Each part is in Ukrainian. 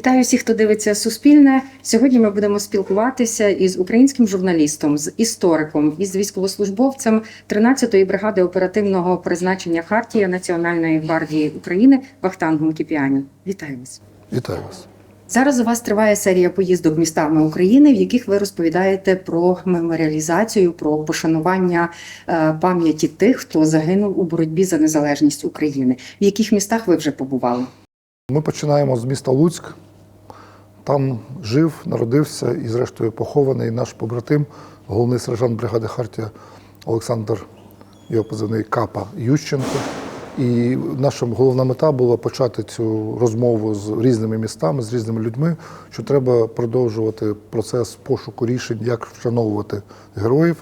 Вітаю всіх, хто дивиться Суспільне. Сьогодні ми будемо спілкуватися із українським журналістом, з істориком, із військовослужбовцем 13-ї бригади оперативного призначення Хартія Національної гвардії України Вахтангом Кіпіані. Вітаю вас. Вітаю вас. Зараз у вас триває серія поїздок містами України, в яких ви розповідаєте про меморіалізацію, про пошанування е, пам'яті тих, хто загинув у боротьбі за незалежність України. В яких містах ви вже побували? Ми починаємо з міста Луцьк. Там жив, народився і, зрештою, похований наш побратим, головний сержант бригади Хартія Олександр, його позивний Капа Ющенко. І наша головна мета була почати цю розмову з різними містами, з різними людьми, що треба продовжувати процес пошуку рішень, як вшановувати героїв,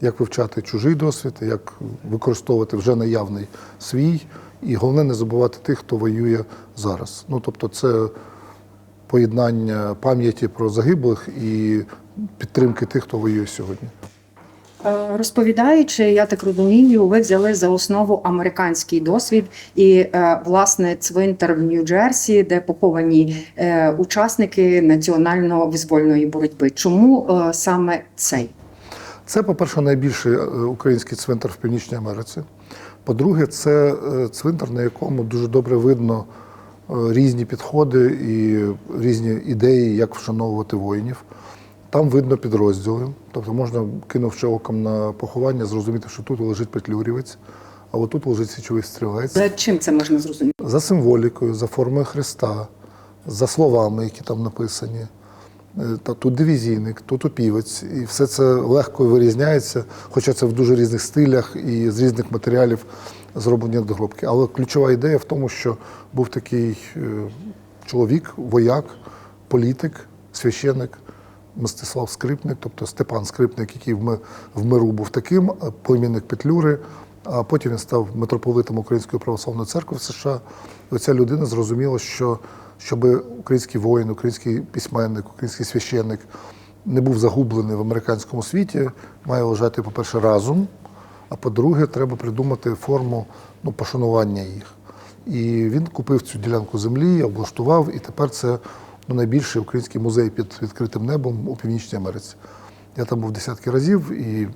як вивчати чужий досвід, як використовувати вже наявний свій. І головне не забувати тих, хто воює зараз. Ну тобто, це поєднання пам'яті про загиблих і підтримки тих, хто воює сьогодні. Е, Розповідаючи, я так розумію, ви взяли за основу американський досвід і е, власне цвинтар в Нью-Джерсі, де поховані е, учасники національно-визвольної боротьби. Чому саме цей? Це, по-перше, найбільший український цвинтар в Північній Америці. По-друге, це цвинтар, на якому дуже добре видно різні підходи і різні ідеї, як вшановувати воїнів. Там видно підрозділи, тобто можна, кинувши оком на поховання, зрозуміти, що тут лежить петлюрівець, а отут лежить січовий стрілець. За чим це можна зрозуміти? За символікою, за формою Христа, за словами, які там написані. Е, Та тут дивізійник, тут опівець, і все це легко вирізняється, хоча це в дуже різних стилях і з різних матеріалів зроблені надгробки. Але ключова ідея в тому, що був такий е, чоловік, вояк, політик, священник Мстислав Скрипник, тобто Степан Скрипник, який в миру був таким, а племінник Петлюри. А потім він став митрополитом Української православної церкви в США. І оця людина зрозуміла, що щоб український воїн, український письменник, український священник не був загублений в американському світі, має лежати, по-перше, разом, а по-друге, треба придумати форму ну, пошанування їх. І він купив цю ділянку землі, облаштував, і тепер це ну, найбільший український музей під відкритим небом у Північній Америці. Я там був десятки разів і,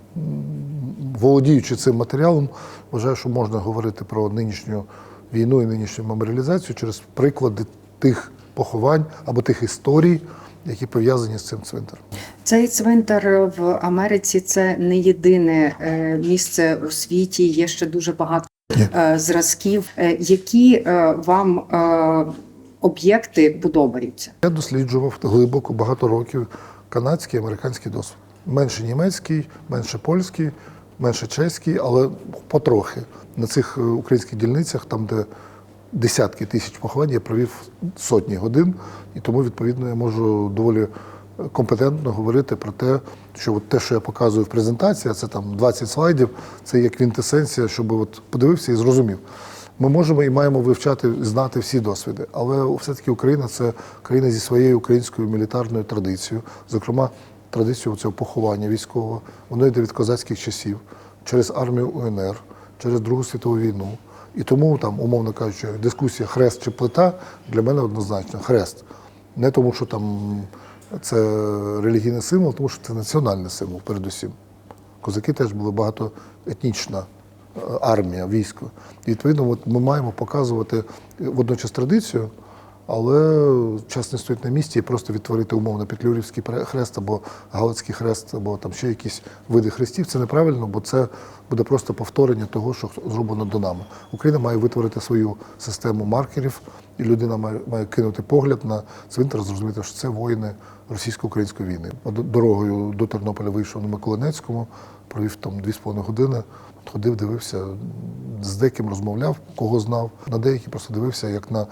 володіючи цим матеріалом, вважаю, що можна говорити про нинішню війну і нинішню меморіалізацію через приклади тих поховань або тих історій, які пов'язані з цим цвинтаром. Цей цвинтар в Америці це не єдине е, місце у світі. Є ще дуже багато Ні. е, зразків, Е, які вам об'єкти подобаються. Я досліджував глибоко багато років канадський, американський досвід. Менше німецький, менше польський, менше чеський, але потрохи. На цих українських дільницях, там, де десятки тисяч поховань, я провів сотні годин, і тому, відповідно, я можу доволі компетентно говорити про те, що от те, що я показую в презентації, це там 20 слайдів, це як квінтесенція, щоб от подивився і зрозумів. Ми можемо і маємо вивчати, знати всі досвіди, але все-таки Україна це країна зі своєю українською мілітарною традицією, зокрема, традицією цього поховання військового. Воно йде від козацьких часів через армію УНР, через Другу світову війну. І тому, там, умовно кажучи, дискусія хрест чи плита для мене однозначно хрест. Не тому, що там це релігійний символ, тому що це національний символ, передусім. Козаки теж були багатоетнічна е, армія, військо. І відповідно, от ми маємо показувати водночас традицію, але час не стоїть на місці і просто відтворити умовно Петлюрівський хрест або Галицький хрест, або там ще якісь види хрестів. Це неправильно, бо це буде просто повторення того, що зроблено до нами. Україна має витворити свою систему маркерів, і людина має, має кинути погляд на цвинтар, зрозуміти, що це воїни російсько-української війни. Дорогою до Тернополя вийшов на Миколинецькому, провів там 2,5 години. Ходив, дивився, з деяким розмовляв, кого знав. На деякі просто дивився як на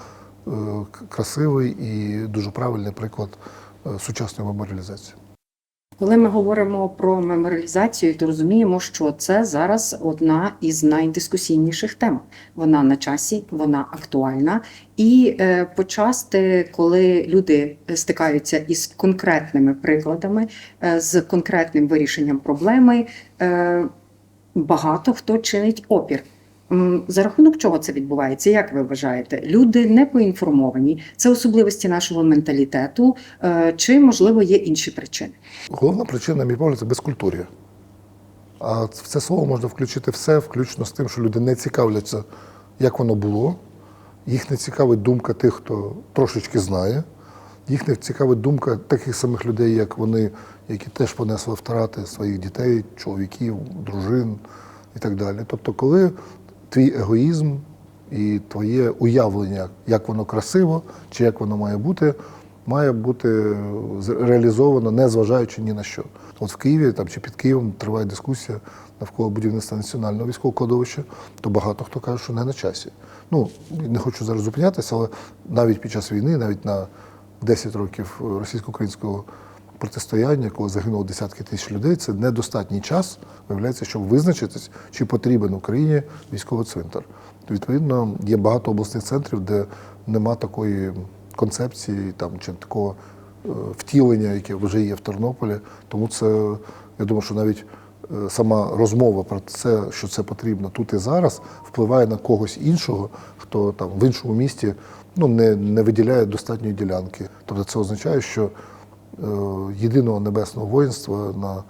красивий і дуже правильний приклад е, сучасної меморіалізації. Коли ми говоримо про меморіалізацію, то розуміємо, що це зараз одна із найдискусійніших тем. Вона на часі, вона актуальна. І е, почасти, коли люди стикаються із конкретними прикладами, е, з конкретним вирішенням проблеми, е, багато хто чинить опір. За рахунок чого це відбувається? Як ви вважаєте? Люди не поінформовані. Це особливості нашого менталітету, е, чи можливо є інші причини? Головна причина, на мій погляд, це безкультур'я. А в це слово можна включити все, включно з тим, що люди не цікавляться, як воно було. Їх не цікавить думка тих, хто трошечки знає. Їх не цікавить думка таких самих людей, як вони, які теж понесли втрати своїх дітей, чоловіків, дружин і так далі. Тобто, коли твій егоїзм і твоє уявлення, як воно красиво чи як воно має бути, має бути з- реалізовано, не зважаючи ні на що. От в Києві там чи під Києвом триває дискусія навколо будівництва національного військового кладовища, то багато хто каже, що не на часі. Ну не хочу зараз зупинятися, але навіть під час війни, навіть на 10 років російсько-українського протистояння, коли загинуло десятки тисяч людей, це недостатній час, виявляється, щоб визначитись, чи потрібен Україні військовий цвинтар. Відповідно, є багато обласних центрів, де нема такої концепції там, чи такого е, втілення, яке вже є в Тернополі. Тому це, я думаю, що навіть е, сама розмова про це, що це потрібно тут і зараз, впливає на когось іншого, хто там в іншому місті ну, не, не виділяє достатньої ділянки. Тобто це означає, що єдиного небесного воїнства на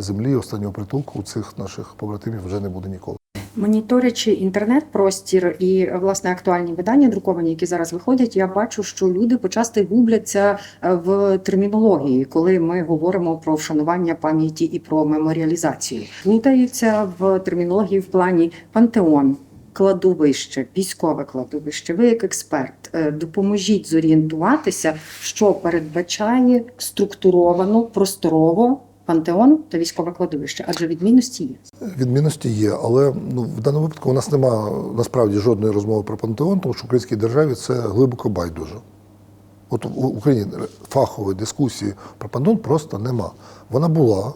землі останнього притулку у цих наших побратимів вже не буде ніколи. Моніторячи інтернет-простір і власне актуальні видання, друковані, які зараз виходять, я бачу, що люди почасти губляться е, в термінології, коли ми говоримо про вшанування пам'яті і про меморіалізацію. Плутаються в термінології в плані пантеон. Кладовище, військове кладовище. Ви як експерт, е, допоможіть зорієнтуватися, що передбачає структуровано, просторово пантеон та військове кладовище, адже відмінності є. Відмінності є, але ну, в даному випадку у нас немає насправді жодної розмови про пантеон, тому що в українській державі це глибоко байдуже. От в Україні фахової дискусії про пантеон просто нема. Вона була.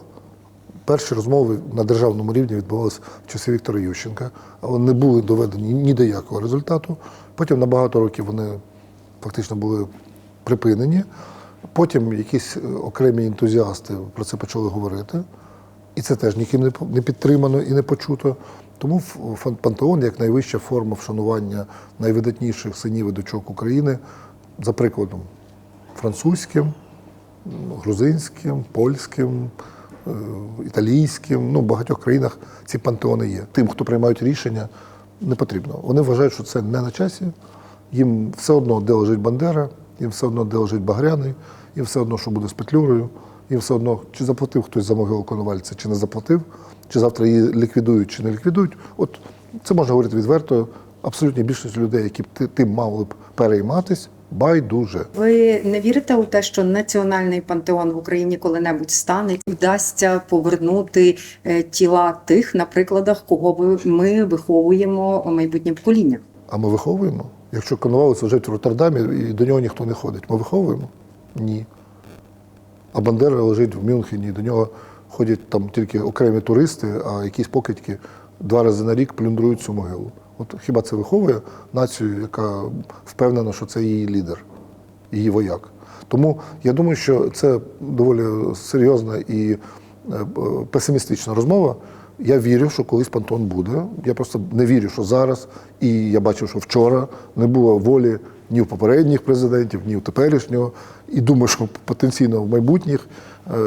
Перші розмови на державному рівні відбувалися в часи Віктора Ющенка, але не були доведені ні до якого результату. Потім на багато років вони фактично були припинені. Потім якісь е, окремі ентузіасти про це почали говорити. І це теж ніким не підтримано і не почуто. Тому пантеон як найвища форма вшанування найвидатніших синів і дочок України, за прикладом французьким, грузинським, польським, італійським. Ну, в багатьох країнах ці пантеони є. Тим, хто приймають рішення, не потрібно. Вони вважають, що це не на часі. Їм все одно, де лежить Бандера, їм все одно, де лежить Багряний, їм все одно, що буде з Петлюрою, їм все одно, чи заплатив хтось за могилу Коновальця, чи не заплатив, чи завтра її ліквідують, чи не ліквідують. От це можна говорити відверто. Абсолютні більшість людей, які б тим мали б перейматись, байдуже. Ви не вірите у те, що національний пантеон в Україні коли-небудь стане вдасться повернути е, тіла тих, на прикладах, кого ми виховуємо майбутнє покоління? А ми виховуємо? Якщо Коновалець лежить в Роттердамі і до нього ніхто не ходить, ми виховуємо? Ні. А Бандера лежить в Мюнхені, і до нього ходять там тільки окремі туристи, а якісь покидьки два рази на рік плюндрують цю могилу. От хіба це виховує націю, яка впевнена, що це її лідер, її вояк? Тому я думаю, що це доволі серйозна і е, песимістична розмова. Я вірю, що колись пантон буде. Я просто не вірю, що зараз. І я бачив, що вчора не було волі ні в попередніх президентів, ні в теперішнього. І думаю, що потенційно в майбутніх,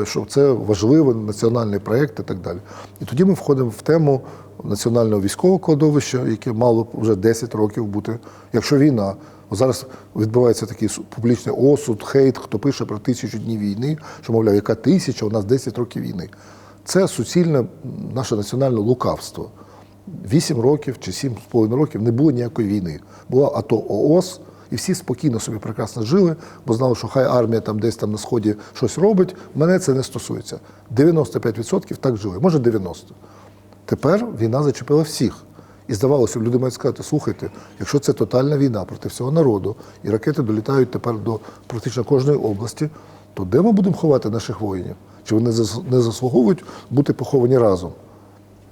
що це важливий національний проєкт і так далі. І тоді ми входимо в тему національного військового кладовища, яке мало вже 10 років бути. Якщо війна, зараз відбувається такий публічний осуд, хейт, хто пише про тисячу днів війни, що мовляв, яка тисяча, у нас 10 років війни. Це суцільне наше національне лукавство. Вісім років чи сім з половиною років не було ніякої війни. Була АТО ООС, і всі спокійно собі прекрасно жили, бо знали, що хай армія там десь там на сході щось робить. Мене це не стосується. 95% так жили, може 90%. Тепер війна зачепила всіх. І здавалося, люди мають сказати, слухайте, якщо це тотальна війна проти всього народу, і ракети долітають тепер до практично кожної області, то де ми будемо ховати наших воїнів? Чи вони не заслуговують бути поховані разом?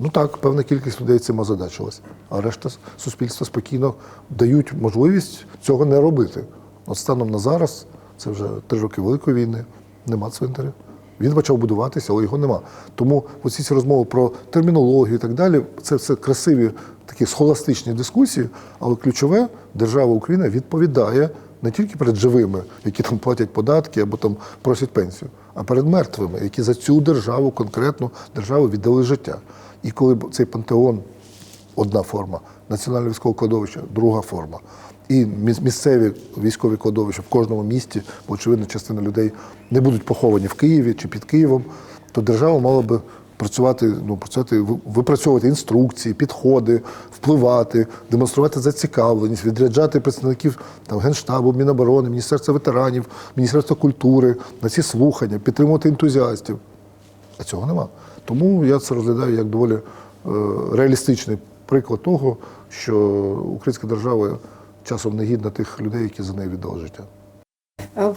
Ну так, певна кількість людей цим озадачилась, а решта суспільства спокійно дають можливість цього не робити. От станом на зараз, це вже три роки Великої війни, нема цвинтаря. Він почав будуватися, але його нема. Тому оці ці розмови про термінологію і так далі, це все красиві такі схоластичні дискусії, але ключове держава Україна відповідає не тільки перед живими, які там платять податки або там просять пенсію, а перед мертвими, які за цю державу, конкретну державу віддали життя. І коли цей пантеон одна форма, національне військове кладовище друга форма. І місцеві військові кладовища в кожному місті, бо очевидно, частина людей не будуть поховані в Києві чи під Києвом, то держава мала би працювати, ну, працювати, випрацьовувати інструкції, підходи, впливати, демонструвати зацікавленість, відряджати представників там, Генштабу, Міноборони, Міністерства ветеранів, Міністерства культури на ці слухання, підтримувати ентузіастів. А цього нема. Тому я це розглядаю як доволі е, реалістичний приклад того, що українська держава часом не гідна тих людей, які за неї віддали життя.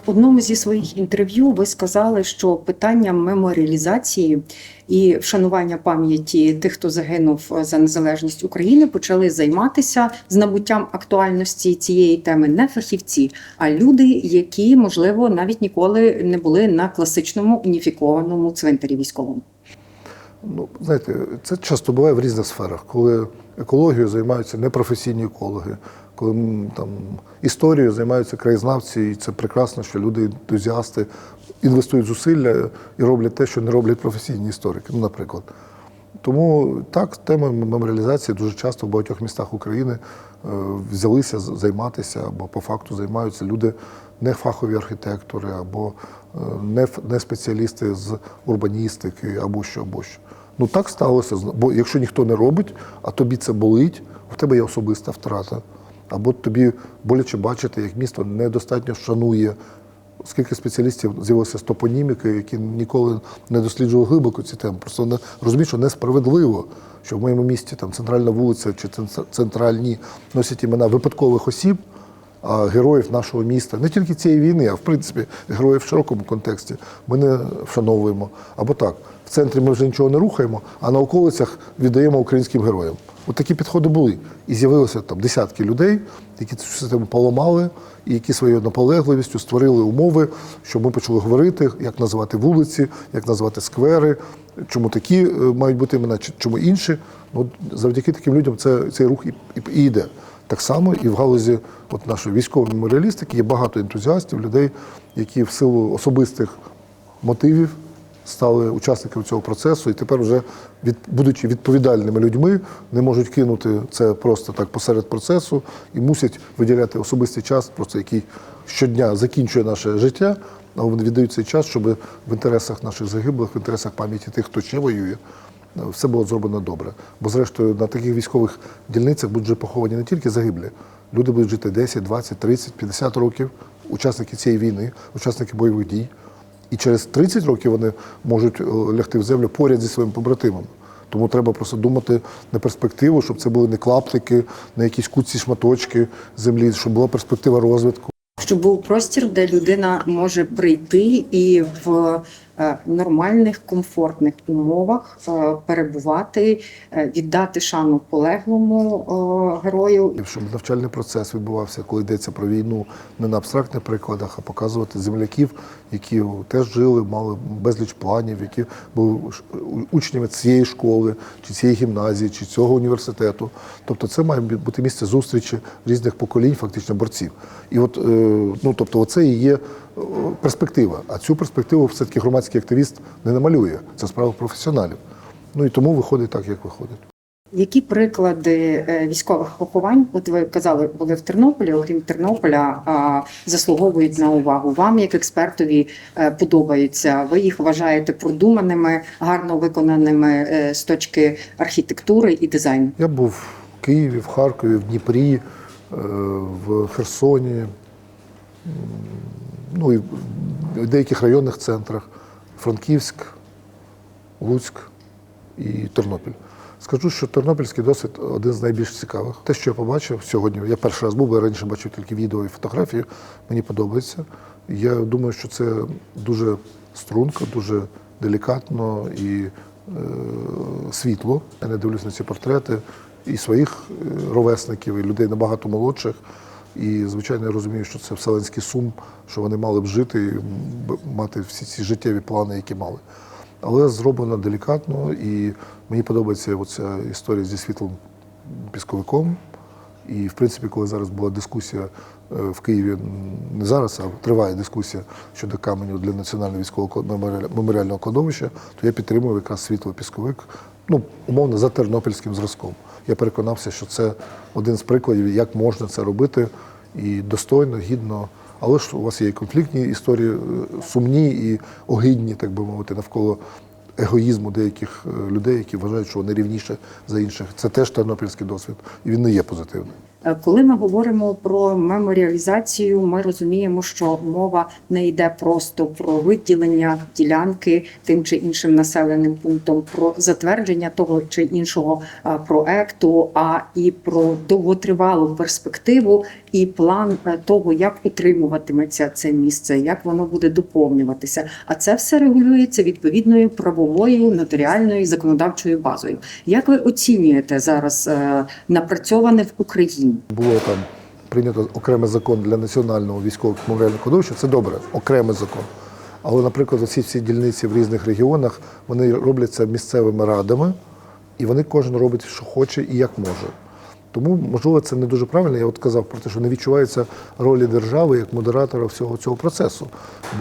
Одному зі своїх інтерв'ю ви сказали, що питання меморіалізації і вшанування пам'яті тих, хто загинув е, за незалежність України, почали займатися з набуттям актуальності цієї теми не фахівці, а люди, які можливо навіть ніколи не були на класичному уніфікованому цвинтарі військовому. Ну, знаєте, це часто буває в різних сферах, коли екологією займаються непрофесійні екологи, коли там історією займаються краєзнавці, і це прекрасно, що люди, ентузіасти, інвестують зусилля і роблять те, що не роблять професійні історики, ну, наприклад. Тому так, тема меморіалізації дуже часто в багатьох містах України е, взялися займатися або по факту займаються люди не фахові архітектори, або е, не, спеціалісти з урбаністики, або що, або що. Ну так сталося. Бо якщо ніхто не робить, а тобі це болить, у тебе є особиста втрата. Або тобі боляче бачити, як місто недостатньо шанує Скільки спеціалістів з'явилося з топоніміки, які ніколи не досліджували глибоко ці теми. Просто не розуміють, що несправедливо, що в моєму місті там центральна вулиця чи цен- центральні носять імена випадкових осіб, а героїв нашого міста, не тільки цієї війни, а в принципі героїв в широкому контексті ми не вшановуємо. Або так, в центрі ми вже нічого не рухаємо, а на околицях віддаємо українським героям. От такі підходи були. І з'явилося там десятки людей, які цю систему поламали, і які своєю наполегливістю створили умови, щоб ми почали говорити, як називати вулиці, як називати сквери, чому такі е, мають бути імена, чому інші. Ну, от завдяки таким людям це, цей рух і, і, і йде. Так само і в галузі от нашої військової меморіалістики є багато ентузіастів, людей, які в силу особистих мотивів стали учасниками цього процесу, і тепер вже від, будучи відповідальними людьми, не можуть кинути це просто так посеред процесу і мусять виділяти особистий час, просто який щодня закінчує наше життя. Але вони віддають цей час, щоб в інтересах наших загиблих, в інтересах пам'яті тих, хто ще воює, все було зроблено добре. Бо, зрештою, на таких військових дільницях будуть вже поховані не тільки загиблі. Люди будуть жити 10, 20, 30, 50 років, учасники цієї війни, учасники бойових дій. І через 30 років вони можуть е, лягти в землю поряд зі своїм побратимами. Тому треба просто думати на перспективу, щоб це були не клаптики, не якісь куці шматочки землі, щоб була перспектива розвитку. щоб був простір, де людина може прийти і в нормальних, комфортних умовах е, перебувати, е, віддати шану полеглому е, герою. Щоб навчальний процес відбувався, коли йдеться про війну, не на абстрактних прикладах, а показувати земляків, які теж жили, мали безліч планів, які були учнями цієї школи, чи цієї гімназії, чи цього університету. Тобто це має бути місце зустрічі різних поколінь, фактично борців. І от, е, ну тобто, оце і є е, перспектива. А цю перспективу все-таки громадський активіст не намалює. Це справа професіоналів. Ну і тому виходить так, як виходить. Які приклади е, військових поховань, от ви казали, були в Тернополі, окрім Тернополя, заслуговують на увагу. Вам, як експертові, е, подобаються. Ви їх вважаєте продуманими, гарно виконаними е, з точки архітектури і дизайну. Я був в Києві, в Харкові, в Дніпрі, в Херсоні, ну і в деяких районних центрах Франківськ, Луцьк і Тернопіль. Скажу, що тернопільський досвід один з найбільш цікавих. Те, що я побачив сьогодні, я перший раз був, бо я раніше бачив тільки відео і фотографії, мені подобається. Я думаю, що це дуже струнко, дуже делікатно і е, світло. Я не дивлюсь на ці портрети і своїх е, ровесників, і людей набагато молодших. І, звичайно, я розумію, що це вселенський сум, що вони мали б жити і мати всі ці життєві плани, які мали. Але зроблено делікатно, і мені подобається оця історія зі світлом пісковиком. І, в принципі, коли зараз була дискусія е, в Києві, не зараз, а триває дискусія щодо каменю для національного військового меморіального кладовища, то я підтримую якраз світло-пісковик, ну, умовно, за тернопільським зразком. Я переконався, що це один з прикладів, як можна це робити і достойно, гідно. Але ж у вас є і конфліктні історії, е, сумні і огидні, так би мовити, навколо егоїзму деяких е, людей, які вважають, що вони рівніші за інших. Це теж тернопільський досвід, і він не є позитивним. Е, Коли ми говоримо про меморіалізацію, ми розуміємо, що мова не йде просто про виділення ділянки тим чи іншим населеним пунктом, про затвердження того чи іншого е, проекту, а і про довготривалу перспективу і план е, того, як утримуватиметься це місце, як воно буде доповнюватися. А це все регулюється відповідною правовою, нотаріальною законодавчою базою. Як ви оцінюєте зараз напрацьоване в Україні? Було там прийнято окремий закон для національного військового меморіального кладовища. Це добре, окремий закон. Але, наприклад, усі ці дільниці в різних регіонах вони робляться місцевими радами, і вони кожен робить, що хоче і як може. Тому, можливо, це не дуже правильно. Я от казав про те, що не відчувається ролі держави як модератора всього цього процесу.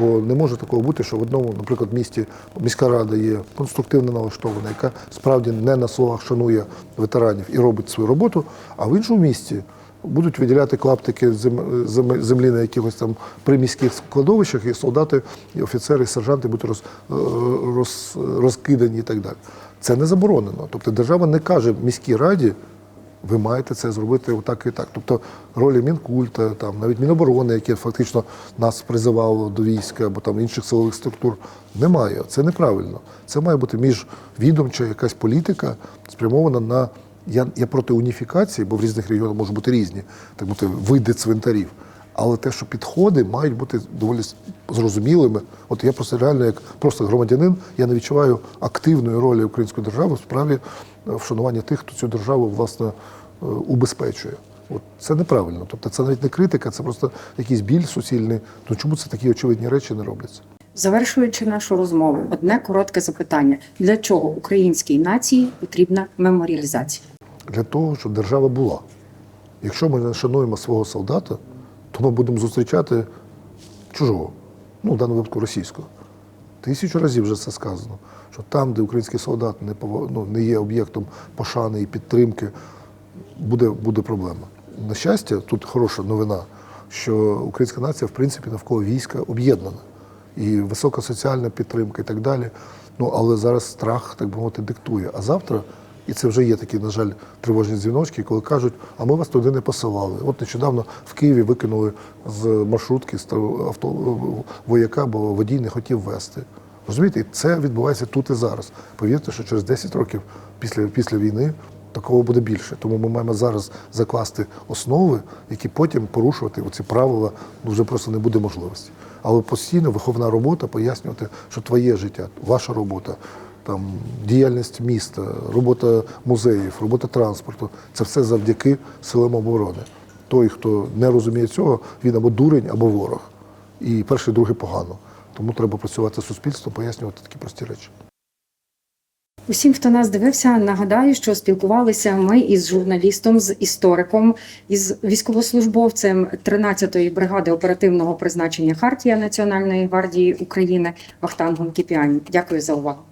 Бо не може такого бути, що в одному, наприклад, місті міська рада є конструктивно налаштована, яка справді не на словах шанує ветеранів і робить свою роботу, а в іншому місті будуть виділяти клаптики зем- зем- землі на якихось там приміських складовищах, і солдати, і офіцери, і сержанти будуть роз, е, роз, розкидані і так далі. Це не заборонено. Тобто держава не каже міській раді, ви маєте це зробити отак і так. Тобто ролі Мінкульта, там навіть Міноборони, яке фактично нас призивало до війська або там інших силових структур, немає. Це неправильно. Це має бути міжвідомча якась політика, спрямована на. Я, я проти уніфікації, бо в різних регіонах можуть бути різні, так бути, види цвинтарів. Але те, що підходи мають бути доволі зрозумілими. От я просто реально, як просто громадянин, я не відчуваю активної ролі української держави в справі е, вшанування тих, хто цю державу власне убезпечує. От це неправильно. Тобто це навіть не критика, це просто якийсь біль суцільний. Ну чому це такі очевидні речі не робляться? Завершуючи нашу розмову, одне коротке запитання: для чого українській нації потрібна меморіалізація? Для того, щоб держава була. Якщо ми не шануємо свого солдата, то ми будемо зустрічати чужого, ну в даному випадку російського. Тисячу разів вже це сказано, що там, де український солдат не, ну, не є об'єктом пошани і підтримки, буде, буде проблема. На щастя, тут хороша новина, що українська нація, в принципі, навколо війська об'єднана. І висока соціальна підтримка і так далі. Ну, але зараз страх, так би мовити, диктує. А завтра, і це вже є такі, на жаль, тривожні дзвіночки, коли кажуть, а ми вас туди не посилали. От нещодавно в Києві викинули з маршрутки з авто вояка, бо водій не хотів вести. Розумієте, це відбувається тут і зараз. Повірте, що через 10 років після, після війни такого буде більше. Тому ми маємо зараз закласти основи, які потім порушувати ці правила ну, вже просто не буде можливості. Але постійно виховна робота пояснювати, що твоє життя, ваша робота, там діяльність міста, робота музеїв, робота транспорту це все завдяки силам оборони. Той, хто не розуміє цього, він або дурень, або ворог. І перше, і друге погано. Тому треба працювати з суспільством, пояснювати такі прості речі. Усім, хто нас дивився, нагадаю, що спілкувалися ми із журналістом, з істориком, із військовослужбовцем 13-ї бригади оперативного призначення Хартія Національної гвардії України Вахтангом Кіпіані. Дякую за увагу.